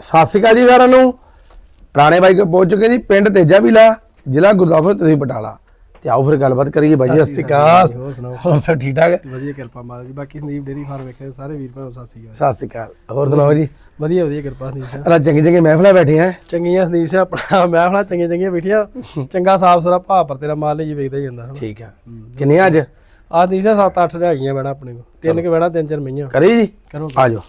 ਸਤਿ ਸ਼੍ਰੀ ਅਕਾਲ ਜੀ ਸਾਰਿਆਂ ਨੂੰ। ਰਾਣੇ ਬਾਈ ਕੋ ਪਹੁੰਚ ਚੁੱਕੇ ਜੀ ਪਿੰਡ ਤੇਜਾ ਵਿਲਾ ਜ਼ਿਲ੍ਹਾ ਗੁਰਦਾਸਪੁਰ ਤੁਸੀਂ ਬਟਾਲਾ। ਤੇ ਆਓ ਫਿਰ ਗੱਲਬਾਤ ਕਰੀਏ ਬਾਈ ਜੀ ਸਤਿ ਸ਼੍ਰੀ ਅਕਾਲ ਹੋਰ ਸਭ ਠੀਕ ਠਾਕ? ਵਧੀਆ ਕਿਰਪਾ ਮਾਲਕ ਜੀ ਬਾਕੀ ਸੰਦੀਪ ਡੇਰੀ ਫਾਰਮ ਵੇਖੇ ਸਾਰੇ ਵੀਰ ਭਰਾ ਸਤਿ ਸ਼੍ਰੀ ਅਕਾਲ। ਸਤਿ ਸ਼੍ਰੀ ਅਕਾਲ। ਹੋਰ ਸੁਣਾਓ ਜੀ? ਵਧੀਆ ਵਧੀਆ ਕਿਰਪਾ ਸੰਦੀਪ ਸਿੰਘ ਅਲਾ ਚੰਗੀ ਚੰਗੀ ਮਹਿਫਲਾਂ ਬੈਠੇ ਆ ਚੰਗੀਆਂ ਸੰਦੀਪ ਸਿੰਘ ਆਪਣਾ ਮੈਂ ਆਪਣਾ ਚੰਗੀਆਂ ਚੰਗੀਆਂ ਬੈਠੀਆਂ। ਚੰਗਾ ਸਾਫ਼ ਸੁਥਰਾ ਭਾਅ ਪਰ ਤੇਰਾ ਮਾਲ ਲਈ ਵੇਖਦਾ ਹੀ ਜਾਂਦਾ ਠੀਕ ਆ। ਕਿੰਨੇ ਅੱਜ? ਆ ਸੰਦੀਪ ਸਿੰਘ 7-8 ਹੈਗੀਆਂ ਬੈਣਾ ਆਪਣੇ ਕੋਲ। ਤਿੰਨ ਕੇ ਬੈਣਾ ਤਿੰਨ ਚਾਰ ਮਈਆਂ ਕਰੀ ਜੀ? ਕਰੋ ਆ ਜਾਓ।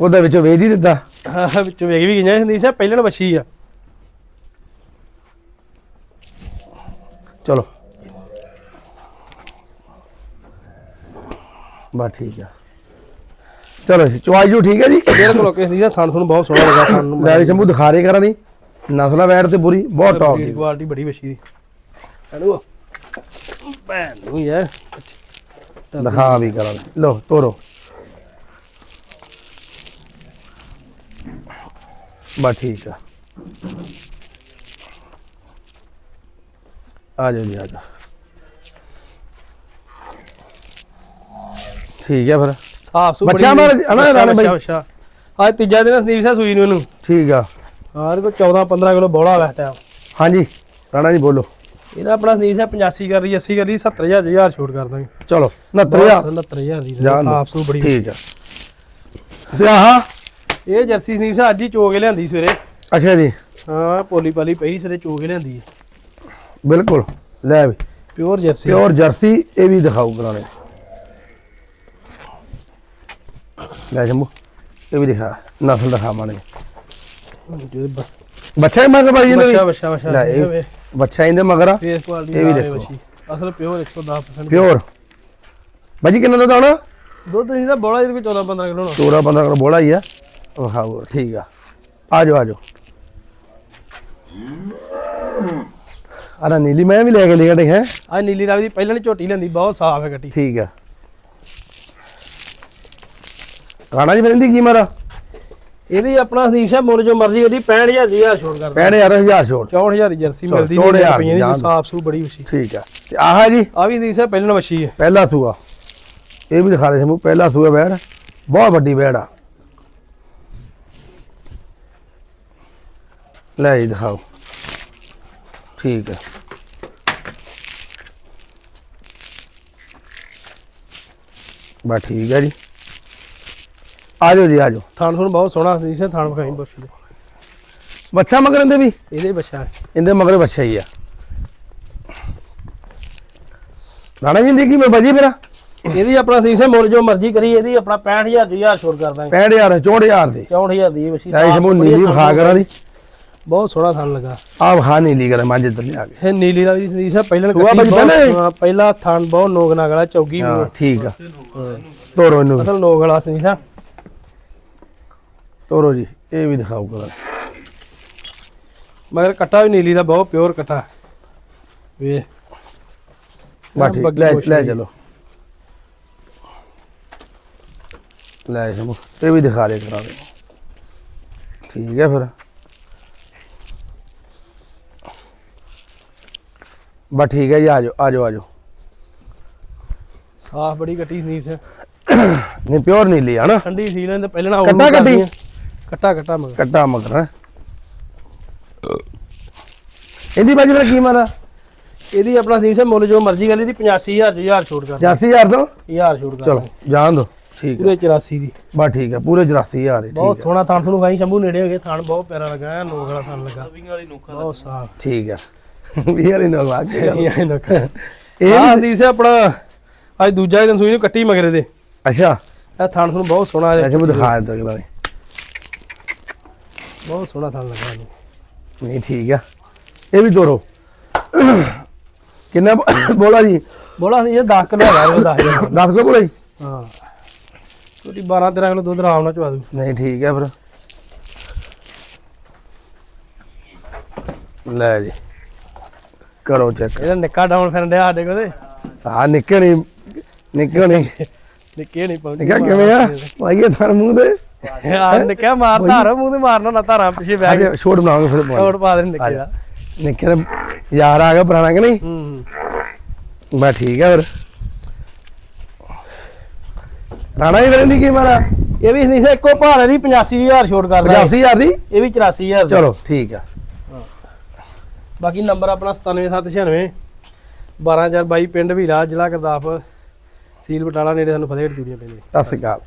ਉਹਦੇ ਵਿੱਚੋਂ ਵੇਚ ਹੀ ਦਿੱਤਾ। ਹਾਂ ਵਿੱਚ ਵੇਖ ਵੀ ਗਈਆਂ ਸੰਦੀਪ ਸਿੰਘ ਪਹਿਲਾਂ ਵੱਛੀ ਆ। ਚਲੋ। ਬਸ ਠੀਕ ਆ। ਚਲੋ ਜੀ ਚੁਆਈ ਜੂ ਠੀਕ ਹੈ ਜੀ। ਬਿਲਕੁਲ ਓਕੇ ਸੰਦੀਪ ਸਿੰਘ ਥਣ ਤੁਹਾਨੂੰ ਬਹੁਤ ਸੋਹਣਾ ਲੱਗਾ ਥਣ ਨੂੰ ਲੈ ਵੀ ਸ਼ੰਭੂ ਦਿਖਾ ਰਹੇ ਕਰਾਂ ਨਹੀਂ ਨਸਲਾ ਵੈੜ ਤੇ ਬੁਰੀ ਬਹੁਤ ਟੌਪ ਦੀ ਕੁਆਲਿਟੀ ਬੜੀ ਵੱਛੀ ਦੀ। ਹਲੋ ਭੈਣ ਨੂੰ ਯਾਰ ਦਿਖਾ ਵੀ ਕਰਾਂ। ਲੋ ਤੋਰੋ। ਬਸ ਠੀਕ ਆ। ਆ ਜਾਓ ਜੀ ਆ ਜਾਓ। ਠੀਕ ਹੈ ਫਿਰ। ਸਾਫ਼ ਸੁਥਰੀ ਬੱਚਿਆਂ ਮਾਰ- ਹਨਾ ਰਾਣੇ ਬਾਈ? ਅੱਛਾ ਅੱਜ ਤੀਜਾ ਦਿਨ ਸੰਦੀਪ ਸਿੰਘ ਸੂਈ ਨੂੰ ਇਹਨੂੰ। ਠੀਕ ਆ। ਇਹਦੇ ਕੋਲ 14 15 ਕਿਲੋ ਬੋਲਾ ਵੈ ਟਾਈਮ ਹਾਂਜੀ ਰਾਣਾ ਜੀ ਬੋਲੋ। ਇਹਦਾ ਆਪਣਾ ਸੰਦੀਪ ਸਿੰਘ 85 ਕਰ ਰਹੀ 80 ਕਰ ਰਹੀ 70000 ਹਜ਼ਾਰ ਛੋਟ ਕਰ ਦਾਂਗੇ। ਚਲੋ 69000 69000 ਦੀ। ਸਾਫ਼ ਸੁ ਬੜੀ ਠੀਕ ਆ। ਤੇ ਆਹ ਇਹ ਜਰਸੀ ਸਿੰਘ ਅੱਜ ਹੀ ਚੋ ਕੇ ਲਿਆਂਦੀ ਸਵੇਰੇ। ਅੱਛਾ ਜੀ। ਹਾਂ ਪੋਲੀ ਪਾਲੀ ਪਈ ਸਵੇਰੇ ਚੋ ਕੇ ਲਿਆਂਦੀ ਹੈ। ਬਿਲਕੁਲ। ਲੈ ਵੀ। Pure jersey. ਪਿਓਰ ਜਰਸੀ ਇਹ ਵੀ ਦਿਖਾਓ ਕਰਾਣੇ ਲੈ ਜੰਮੂ ਇਹ ਵੀ ਦਿਖਾ ਨਸਲ ਦਿਖਾ ਮਾਣੇ ਬੱਚਾ ਮਗਰ ਭਾਈ ਇਹਨੇ ਬੱਛਾ ਲੈ ਇਹ ਬੱਚਾ ਇਹਦੇ ਮਗਰ ਆ। ਫੇਸ ਕੁਆਲਿਟੀ ਇਹ ਵੀ ਦੇਖੋ। ਅਸਲ ਪਿਓਰ 110% ਪਿਓਰ ਬਾਜੀ ਕਿੰਨਾ ਦੁੱਧ ਆਉਣਾ? ਦੁੱਧ ਇਹਦਾ ਬੋਲਾ ਇਹਦੇ ਕੋਲ 14 15 ਕਿਲੋ ਹੋਣਾ 14 15 ਕਿਲੋ ਬੋਲਾ ਹੀ ਆ। ਵਿਖਾਓ ਠੀਕ ਆ। ਆ ਜਾਓ ਆ ਜਾਓ ਆਲਾ ਨੀਲੀ ਮੈਂ ਵੀ ਲੈ ਕੇ ਲਿਆ ਹੈ। ਆ ਨੀਲੀ ਰਾਵੀ ਦੀ ਪਹਿਲਾਂ ਨੇ ਝੋਟੀ ਲੈਂਦੀ ਬਹੁਤ ਸਾਫ਼ ਹੈ ਗੱਟੀ। ਠੀਕ ਆ। ਰਾਣਾ ਜੀ ਫਿਰ ਇਹਦੀ ਕੀ ਮਾਰਾ? ਇਹਦੀ ਆਪਣਾ ਸਿੰਘ ਮੁੱਲ ਜੋ ਮਰਜ਼ੀ ਉਹਦੀ 65000 ਦੀ ਕਰਦਾ। 65000 ਛੋੜ 64000 ਦੀ ਜਰਸੀ ਮਿਲਦੀ 64,000 ਰੁਪਈਆਂ ਦੀ ਸਾਫ਼ ਸੂ ਬੜੀ ਵਛੀ। ਠੀਕ ਆ। ਤੇ ਆਹ ਜੀ? ਆ ਵੀ ਸਿੰਘ ਪਹਿਲਾਂ ਵਛੀ ਹੈ। ਪਹਿਲਾ ਸੂਆ। ਇਹ ਵੀ ਦਿਖਾ ਰਹੇ ਸਮੂਹ ਪਹਿਲਾ ਸੂਆ ਬੈੜ। ਬਹੁਤ ਵੱਡੀ ਬੈੜ ਆ। ਲੈ ਜੀ ਦਿਖਾਓ। ਠੀਕ ਹੈ। ਬਸ ਠੀਕ ਹੈ ਜੀ। ਆ ਜਾਓ ਜੀ ਆ ਜਾਓ। ਥਾਣ ਤੁਹਾਨੂੰ ਬਹੁਤ ਸੋਹਣਾ ਸੰਦੀਪ ਸਿੰਘ ਥਾਣ ਵਿਖਾਈ ਦੇ ਬੱਚਾ ਮਗਰ ਦੇ ਵੀ? ਇਹਦੇ ਬੱਚਾ ਇਹਦੇ ਮਗਰ ਬੱਚਾ ਹੀ ਆ। ਰਾਣਾ ਜੀ ਦੀ ਕੀ ਮੈਂ ਬਾਜੀ ਮੇਰਾ ਇਹਦੀ ਆਪਣਾ ਸਿੰਘ ਮੁੱਲ ਜੋ ਮਰਜ਼ੀ ਕਰੀ ਇਹਦੀ ਆਪਣਾ 65000 ਦੀ ਹਜ਼ਾਰ ਛੋਟ ਕਰ ਦਾਂਗੇ 65000 64000 ਦੇ। 64000 ਦੀ ਵਛੀ ਐ ਸਮੂਹ ਨੀਲੀ ਵਿਖਾ ਕਰਾਂ ਦੀ ਬਹੁਤ ਸੋਹਣਾ ਥਾਣ ਲੱਗਾ। ਆ ਵਿਖਾ ਨੀਲੀ ਕਰਾਂ ਮੱਝ ਇੱਧਰ ਲਿਆ ਕੇ। ਇਹ ਨੀਲੀ ਦਾ ਵੀ ਸਿੰਘ ਪਹਿਲਾਂ ਸੂਆ ਭਾਜੀ ਪਹਿਲਾਂ ਹੀ? ਹਾਂ, ਪਹਿਲਾ ਥਾਣ ਬਹੁਤ ਨੋਕ ਨਾਗ ਵਾਲਾ ਚੌਗੀ ਹਾਂ ਵੀ ਠੀਕ ਆ। ਤੋਰੋ ਇਹਨੂੰ। ਅਸਲ ਨੋਕ ਵਾਲਾ ਸੰਦੀਪ ਸਿੰਘ ਤੋਰੋ ਜੀ ਇਹ ਵੀ ਦਿਖਾਓ ਕਰਾਂ ਮਗਰ ਕੱਟਾ ਵੀ ਨੀਲੀ ਦਾ ਬਹੁਤ ਪਿਓਰ ਕੱਟਾ। ਵੇ ਬਾ ਠੀਕ ਬੱਗੀ ਲੈ ਲੈ। ਚਲੋ। ਲੈ ਸਮੂ ਇਹ ਵੀ ਦਿਖਾ ਦੇ ਕਰਾਂ ਦੇ। ਠੀਕ ਹੈ ਫਿਰ। ਬਾ ਠੀਕ ਹੈ ਜੀ ਆ ਜਾਓ ਆ ਜਾਓ ਆ ਜਾਓ। ਸਾਫ਼ ਬੜੀ ਕੱਟੀ ਸਿੰਘ ਨਹੀਂ ਪਿਓਰ ਨੀਲੀ ਆ ਨਾ। ਠੰਡੀ ਸੀ ਲੈਂਦੇ ਪਹਿਲਾਂ ਕੱਟਾ ਕੱਟੀ? ਕੱਟਾ ਕੱਟਾ ਮਗਰ। ਕੱਟਾ ਮਗਰ ਇਹਦੀ ਬਾਜੀ ਮੇਰਾ ਕੀ ਮਾਰਾ? ਇਹਦੀ ਆਪਣਾ ਸਿੰਘ ਮੁੱਲ ਜੋ ਮਰਜ਼ੀ ਕਰ ਲਈ ਦੀ 85000 ਦੀ ਹਜ਼ਾਰ ਛੋਟ ਕਰ 85000 ਤੋਂ? ਹਜ਼ਾਰ ਛੋਟ ਕਰ ਚਲੋ ਜਾਣ ਦੋ। ਠੀਕ ਹੈ। ਪੂਰੇ 84 ਦੀ। ਬਾ ਠੀਕ ਹੈ ਪੂਰੇ 84000 ਠੀਕ ਬਹੁਤ ਹੈ। ਸੋਹਣਾ ਥਾਣ ਤੁਹਾਨੂੰ ਖਾਈ ਸ਼ੰਭੂ ਨੇੜੇ ਹੋ ਗਏ ਥਾਣ ਬਹੁਤ ਪਿਆਰਾ ਲੱਗਾ ਨੋਕ ਵਾਲਾ ਥਾਣ ਲੱਗਾ। ਬਹੁਤ ਸਾਫ਼। ਠੀਕ ਹੈ। ਵੀ ਵਾਲੀ ਨਾ ਵਾ ਕੇ ਗੱਲ। ਇਹ ਨੋਕ ਇਹ ਇਹ ਸਿੰਘ ਆਪਣਾ ਅੱਜ ਦੂਜਾ ਦਿਨ ਸੂਈ ਨੂੰ ਕੱਟੀ ਮਗਰੇ ਦੇ। ਅੱਛਾ। ਇਹ ਥਾਣ ਤੁਹਾਨੂੰ ਬਹੁਤ ਸੋਹਣਾ ਹੈ। ਅੱਛਾ ਮੈਂ ਦਿਖਾ ਦਿੱਤਾ ਕਿ ਨਾਲੇ। ਬਹੁਤ ਸੋਹਣਾ ਥਾਣ ਲੱਗਾ ਇਹਨੂੰ। ਨਹੀਂ ਠੀਕ ਆ। ਇਹ ਵੀ ਤੋਰੋ। ਕਿੰਨਾ ਬ- ਬੋਲਾ ਜੀ? ਬੋਲਾ ਸੀ ਇਹ 10 ਕਿਲੋ ਹੈਗਾ ਇਹ 10000 10 ਕਿਲੋ ਬੋਲਾ ਜੀ? ਹਾਂ। ਛੋਟੀ 12 13 ਕਿਲੋ ਦੁੱਧ ਆਰਾਮ ਨਾਲ ਚਵਾ ਦੂ ਨਹੀਂ ਠੀਕ ਹੈ ਫਿਰ। ਲੈ ਜੀ। ਕਰੋ ਚੈੱਕ ਇਹਦਾ ਨਿੱਕਾ ਡਾਊਨ ਫਿਰਨ ਡਿਆ ਸਾਡੇ ਕੋਲ। ਤੇ ਆ ਨਿੱਕੇ ਨਹੀਂ ਨਿੱਕੇ ਨਹੀਂ ਨਿੱਕੇ ਨਹੀਂ ਪਹੁੰਚੀ ਨਿੱਕਾ ਕਿਵੇਂ ਆ? ਭਾਈਏ ਥਣ ਮੂੰਹ ਦੇ। ਆ ਨਿੱਕਾ ਮਾਰ ਧਾਰ ਮੂੰਹ ਤੇ ਮਾਰਨਾ ਨਾ ਧਾਰਾਂ ਪਿੱਛੇ ਬਹਿ ਕੇ। ਛੋੜ ਬਣਾਵਾਂਗੇ ਫਿਰ। ਛੋੜ ਪਾ ਦੇ ਨਿੱਕੇ ਦਾ ਨਿੱਕੇ ਦਾ ਯਾਰ ਆ ਗਿਆ ਪੁਰਾਣਾ ਕਿ ਨਹੀਂ? ਹੂੰ ਬਸ ਠੀਕ ਹੈ ਫਿਰ। ਰਾਣਾ ਹੀ ਇਹਦੀ ਕੀ ਮਾਰਾ? ਇਹ ਵੀ ਨਹੀਂ ਇੱਕੋ ਭਾਰ ਜੀ 85000 ਛੋਟ ਕਰ ਦਾਂਗੇ 85000 ਦੀ? ਇਹ ਵੀ 84000 ਦਾ। ਚਲੋ ਠੀਕ ਆ। ਬਾਕੀ ਨੰਬਰ ਆਪਣਾ 97796 12022 ਪਿੰਡ ਵੀਰਾ, ਜ਼ਿਲ੍ਹਾ ਗੁਰਦਾਸਪੁਰ, ਸੀਲ ਬਟਾਲਾ ਨੇੜੇ ਸਾਨੂੰ ਫਤਿਹਗੜ੍ਹ ਚੂੜੀਆਂ ਪੈਂਦੇ ਸਤਿ ਸ਼੍ਰੀ ਅਕਾਲ।